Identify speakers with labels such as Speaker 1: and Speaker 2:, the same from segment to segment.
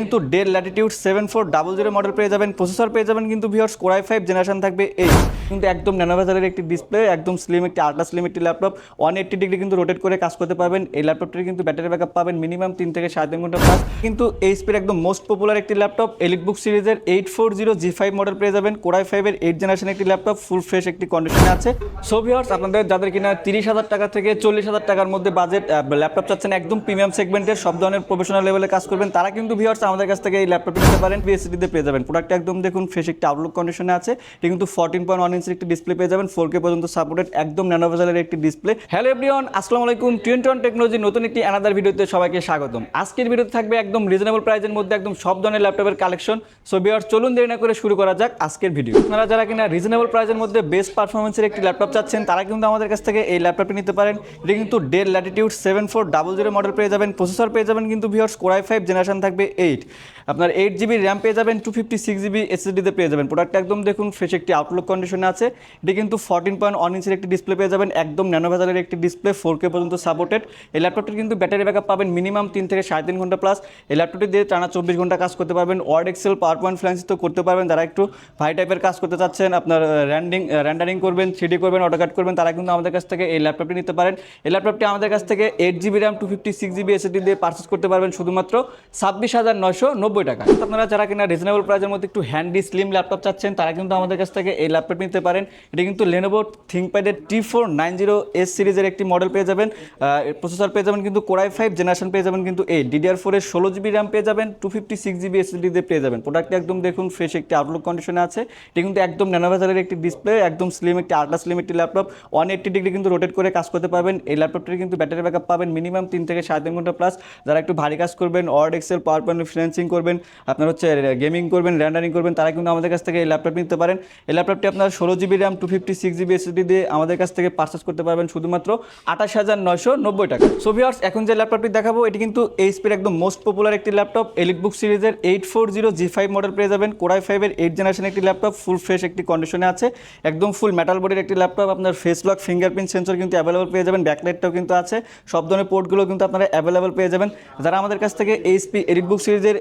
Speaker 1: কিন্তু Dell Latitude seven four double zero model পেয়ে যাবেন প্রসেসর পেয়ে যাবেন, কিন্তু ভিওর্স কোরাই ফাইভ জেনারেশন থাকবে এই। কিন্তু একদম ন্যানোভেজারের একটি ডিসপ্লে একদম স্লিম একটি আল্ট্রা স্লিম একটি ল্যাপটপ ওয়ান এইট্টি ডিগ্রি কিন্তু রোটেট করে কাজ করতে পারবেন। এই ল্যাপটপটির কিন্তু ব্যাটারি ব্যাকআপ পাবেন মিনিমাম তিন থেকে সাড়ে তিন ঘণ্টা প্লাস কিন্তু এইচপির একদম মোস্ট পপুলার একটি ল্যাপটপ এলিট বুক সিরিজের eight four zero G five model পেয়ে যাবেন। কোরাই ফাইভের এইট জেনারেশন একটি ল্যাপটপ ফুল ফ্রেশ একটি কন্ডিশনে আছে। সো ভিওর্স আপনাদের যাদের কিনা তিরিশ হাজার টাকা থেকে চল্লিশ হাজার টাকার মধ্যে বাজেট ল্যাপটপ চাচ্ছেন একদম প্রিমিয়াম সেগমেন্টের সব ধরনের প্রফেশনাল লেভেলে কাজ করবেন, তারা কিন্তু ভিওর্স আমাদের কাছ থেকে এই ল্যাপটপটি নিতে পারেন পিএসসিতে পেয়ে যাবেন। প্রোডাক্ট একদম দেখুন ফ্রেশ একটি আউটলুক কন্ডিশনে আছে। এটি কিন্তু ফোরটিন পয়েন্ট ওয়ান ইঞ্চের একটি ডিসপ্লে পেয়ে যাবেন ফোর কে পর্যন্ত সাপোর্টেড একদম ন্যানোভেজালের একটি ডিসপ্লে হ্যালো এভরিওয়ান আসসালামু আলাইকুম। টোয়েন্টি ওয়ান টেকনোলজি নতুন একটি অ্যানাদার ভিডিওতে সবাইকে স্বাগতম। আজকের ভিডিওতে থাকবে একদম রিজনেবল প্রাইসের মধ্যে একদম সব ধরনের ল্যাপটপের কালেকশন সো বিয়ার চলুন দেরি না করে শুরু করা যাক আজকের ভিডিও আপনারা যারা কিনা রিজনেবল প্রাইসের মধ্যে বেস্ট পারফরমেন্সের একটি ল্যাপটপ চাচ্ছেন, তারা কিন্তু আমাদের কাছ থেকে এই ল্যাপটপটি নিতে পারেন। এটা কিন্তু Dell Latitude seven four double zero model পেয়ে যাবেন প্রসেসর পেয়ে যাবেন কিন্তু ভিওর্স কোরাই ফাইভ জেনারেশন থাকবে এইট আপনার এইট জিবি র্যাম পেয়ে যাবেন টু ফিফটি সিক্স জিবি এসএসডিতে পেয়ে যাবেন। প্রোডাক্ট একদম দেখুন ফ্রেশ একটি আউটলুক কন্ডিশনে আছে। এটি কিন্তু ফোরটিন পয়েন্ট ওয়ান ইঞ্চের একটি ডিসপ্লে পেয়ে যাবেন, একদম ন্যানোভেজালের একটি ডিসপ্লে ফোর কে পর্যন্ত সাপোর্টেড এই ল্যাপটপটির কিন্তু ব্যাটারি ব্যাকআপ পাবেন মিনিমাম তিন থেকে সাড়ে তিন ঘণ্টা প্লাস এই ল্যাপটপটি দিয়ে টানা চব্বিশ ঘণ্টা কাজ করতে পারবেন। ওয়ার্ড এক্সেল পাওয়ার পয়েন্ট ফ্ল্যান্স তো করতে পারবেন। যারা একটু ভাই টাইপের কাজ করতে চাচ্ছেন, আপনার র্যান্ডিং র্যান্ডারিং করবেন থ্রিডি করবেন অটোকাট করবেন, তারা কিন্তু আমাদের কাছ থেকে এই ল্যাপটপটি নিতে পারেন। এই ল্যাপটপটি আমাদের কাছ থেকে eight GB RAM two fifty six GB SSD দিয়ে পারচেস করতে পারবেন। শুধুমাত্র ছাব্বিশ হাজার নয়শো নব্বই টাকা। আপনারা যারা কিনা রিজনেবল প্রাইসের মধ্যে একটু হ্যান্ডি স্লিম ল্যাপটপ চাচ্ছেন, তারা কিন্তু আমাদের কাছ থেকে এই ল্যাপটপ নিতে পারেন। এটা কিন্তু Lenovo থিঙ্কপ্যাডের T four nine zero S সিরিজের একটি মডেল পেয়ে যাবেন। প্রসেসর পেয়ে যাবেন কিন্তু কোরাই ফাইভ জেনারেশন পেয়ে যাবেন কিন্তু এই ডিডিআর ফোরের ষোলো জিবি র্যাম পেয়ে যাবেন two fifty six GB SSD দিয়ে পেয়ে যাবেন। প্রোডাক্টটি একদম দেখুন ফ্রেশ একটি আউটলুক কন্ডিশনে আছে। এটি কিন্তু একদম ন্যানোভেজারের একটি ডিসপ্লে একদম স্লিম একটি আল্ট্রা স্লিম একটি ল্যাপটপ ওয়ান এইট্টি ডিগ্রি কিন্তু রোটেট করে কাজ করতে পারবেন। এই ল্যাপটপটির কিন্তু ব্যাটারি ব্যাকআপ পাবেন মিনিমাম তিন থেকে সাড়ে তিন ঘণ্টা প্লাস যারা একটু ভারী কাজ করবেন word Excel power point financing করবেন, আপনার হচ্ছে গেমিং করবেন র্যান্ডারিং করবেন, তারা কিন্তু আমাদের কাছ থেকে এই ল্যাপটপ নিতে পারেন। এই ল্যাপটপটি আপনার ষোলো GB RAM two fifty six GB SSD দিয়ে আমাদের কাছ থেকে পারচেস করতে পারবেন শুধুমাত্র আঠাশ হাজার নয়শো নব্বই টাকা। সো ভিউয়ার্স এখন যে ল্যাপটপটি দেখাবো, এটি কিন্তু এইচপির একদম মোস্ট পপুলার একটি ল্যাপটপ এলিট বুক সিরিজের eight four zero G five model পেয়ে যাবেন। কোরাই ফাইভের এইট জেনারেশন একটি ল্যাপটপ ফুল ফ্রেশ একটি কন্ডিশনে আছে। একদম ফুল মেটাল বডির একটি ল্যাপটপ আপনার ফেস লক ফিঙ্গারপ্রিন্ট সেন্সর কিন্তু অ্যাভেলেবল পেয়ে যাবেন ব্যাকলাইটটাও কিন্তু আছে। সব ধরনের পোর্টগুলো কিন্তু আপনারা অ্যাভেলেবল পেয়ে যাবেন। যারা আমাদের কাছ থেকে এইচপি এডিট বুক সিরিজের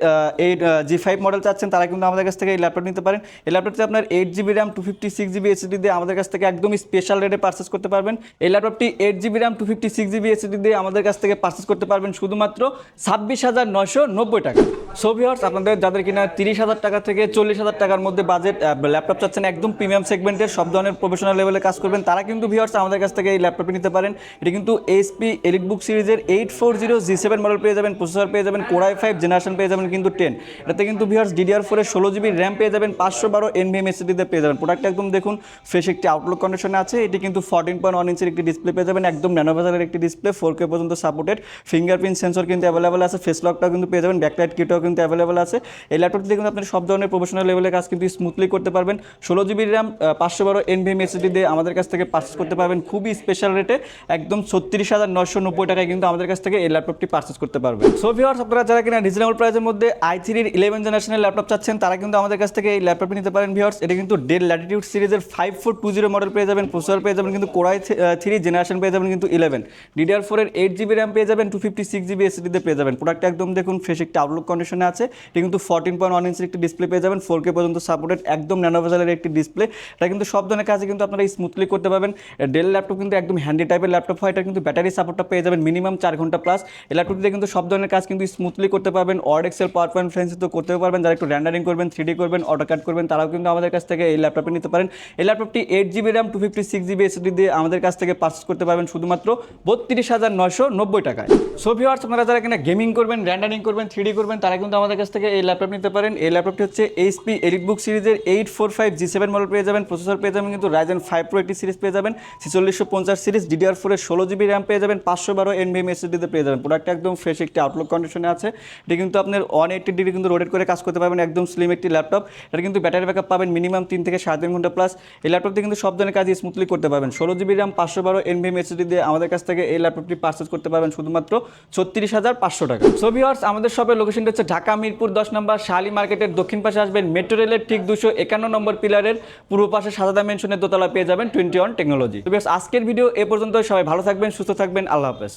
Speaker 1: এইট জি ফাইভ মডেল চাচ্ছেন, তারা কিন্তু আমাদের কাছ থেকে এই ল্যাপটপ নিতে পারেন। এই ল্যাপটপটি আপনার eight GB RAM two fifty six GB SSD দিয়ে আমাদের কাছ থেকে একদম স্পেশাল রেটে পারচেস করতে পারবেন। এই ল্যাপটপটি eight GB RAM two fifty six GB SSD দিয়ে আমাদের কাছ থেকে পারচেস করতে পারবেন শুধুমাত্র ছাব্বিশ হাজার নয়শো নব্বই টাকা। সো ভিওর্স আপনাদের যাদের কিনা তিরিশ হাজার টাকা থেকে চল্লিশ হাজার টাকার মধ্যে বাজেট ল্যাপটপ চাচ্ছেন, একদম প্রিমিয়াম সেগমেন্টের সব ধরনের প্রফেশনাল লেভেলে কাজ করবেন, তারা কিন্তু ভিওর্স আমাদের কাছ থেকে এই ল্যাপটপটি নিতে পারেন। এটি কিন্তু এইচপি এলিট বুক সিরিজের eight four zero G seven model পেয়ে যাবেন প্রসেসর পেয়ে যাবেন কোরাই ফাইভ জেনারেশন পেয়ে যাবেন। কিন্তু টেন এটাতে কিন্তু ভিওর্স ডিডিআর ফোরের ষোলো জিবি র্যাম পেয়ে যাবেন, পাঁচশো বারো এনভিএম এসিডিতে পেয়ে যাবেন। প্রোডাক্ট একদম দেখুন ফ্রেশ একটি আউটলুক কন্ডিশনে আছে। এটি কিন্তু ফোরটিন পয়েন্ট ওয়ান ইঞ্চের একটি ডিসপ্লে পেয়ে যাবেন, একদম ন্যানোভেজারের একটি ডিসপ্লে ফোর কে পর্যন্ত সাপোর্টেড ফিঙ্গারপ্রিন্ট সেন্সর কিন্তু অ্যাভেলেবল আছে ফেস লকটাও কিন্তু পেয়ে যাবেন ব্যাকলাইট কিটও কিন্তু অ্যাভেলেবল আছে। এই ল্যাপটপটিতে কিন্তু আপনি সব ধরনের প্রফেশনাল লেভেলের কাজ কিন্তু স্মুথলি করতে পারবেন। ষোলো জিবি র্যাম পাঁচশো বারো এনভিএম এসিডি দিয়ে আমাদের কাছ থেকে পারচেস করতে পারবেন। খুবই স্পেশাল রেটে একদম ছত্রিশ হাজার নশো নব্বই টাকায় কিন্তু আমাদের কাছ থেকে এই ল্যাপটপটি পারচেস করতে পারবেন। সো ভিওর্স আপনারা যারা কিনা রিজনেবল প্রাইসের মধ্যে আই থ্রির ইলেভেন জেনারেশনের ল্যাপটপ চাচ্ছেন, তারা কিন্তু আমাদের কাছ থেকে এই ল্যাপটপটি নিতে পারেন ভিওর্স এটা কিন্তু ডেল ল্যাটিটিউড সিরিজের five four two zero model পেয়ে যাবেন প্রসেসর পেয়ে যাবেন, কিন্তু কোরাই থ্রি জেনারেশন পেয়ে যাবেন কিন্তু ইলেভেন ডিডিআর ফোরের এইট জিবি র্যাম পেয়ে যাবেন টু ফিফটি সিক্স জিবি এসিডিতে পেয়ে যাবেন। প্রোডাক্ট একদম দেখুন ফ্রেশ একটি আউটলুক কন্ডিশনে আছে। এটা কিন্তু ফোরটিন পয়েন্ট ওয়ান ইঞ্চের একটি ডিসপ্লে পেয়ে যাবেন ফোর কে পর্যন্ত সাপোর্টেড একদম ন্যানোভেজালের একটি ডিসপ্লে এটা কিন্তু সব ধরনের কাজে কিন্তু আপনারা স্মুথলি করতে পারবেন। ডেল ল্যাপটপ কিন্তু একদম হ্যান্ডি টাইপের ল্যাপটপ হয়, এটা কিন্তু ব্যাটারি সাপোর্টটা পেয়ে যাবেন মিনিমাম চার ঘণ্টা প্লাস এই ল্যাপটপটিতে কিন্তু সব ধরনের কাজ কিন্তু স্মুথলি করতে পারবেন ওয়ার্ড এক্সেল পাওয়ার পয়েন্ট তো করতে পারবেন। যারা একটু র্যান্ডারিং করবেন থ্রিডি করবেন অটোকাট করবেন, তারাও কিন্তু আমাদের কাছ থেকে এই ল্যাপটপে নিতে পারেন। এই ল্যাপটপটি eight GB RAM two fifty six GB SD দিয়ে আমাদের কাছ থেকে পারচেস করতে পারবেন শুধুমাত্র বত্রিশ হাজার নয়শো নব্বই টাকায়। সো ভিওয়ার্স আপনারা যারা কিনা গেমিং করবেন র্যান্ডারিং করবেন থ্রিডি করবেন, তারা কিন্তু আমাদের কাছ থেকে এই ল্যাপটপ নিতে পারেন। এই ল্যাপটপটি হচ্ছে এইচপি এলিট বুক সিরিজের eight four five G seven model পেয়ে যাবেন। প্রসেসর পেয়ে যাবেন কিন্তু রাইজেন ফাইভ প্রো একটি সিরিজ পেয়ে যাবেন। ছিচল্লিশশো পঞ্চাশ সিরিজ ডিডিআর ফোরের ষোলো জিবি র্যাম পেয়ে যাবেন। পাঁচশো বারো এনভিএম এসডিতে পেয়ে যাবেন। প্রোডাক্ট একদম ফ্রেশ একটি আউটলুক কন্ডিশনে আছে। এটি কিন্তু আপনার ওয়ান এইট্টি ডিগ্রি কিন্তু রোটেট করে কাজ করতে পারবেন, একদম স্লিম একটি ল্যাপটপ এটা কিন্তু ব্যাটারি ব্যাকআপ পাবেন মিনিমাম তিন থেকে সাড়ে তিন ঘণ্টা প্লাস এই ল্যাপটপটি কিন্তু সব ধরনের কাজ স্মুথলি করতে পারবেন। ষোলো জিবি র্যাম পাঁচশো বারো এনভিএম এসডি দিয়ে আমাদের কাছ থেকে এই ল্যাপটপটি পারচেস করতে পারবেন শুধুমাত্র ছত্রিশ হাজার পাঁচশো টাকা। সো ভিওর্স আমাদের শপের লোকেশনটা হচ্ছে ঢাকা মিরপুর দশ নম্বর শালি মার্কেটের দক্ষিণ পাশে আসবেন। মেট্রো রেলের ঠিক দুশো একান্ন নম্বর পিলারের পূর্ব পাশে সাদা মেনশনের দোতলা পেয়ে যাবেন টোয়েন্টি ওয়ান টেকনোলজি তো আজকের ভিডিও এ পর্যন্ত সবাই ভালো থাকবেন, সুস্থ থাকবেন। আল্লাহ হাফেজ।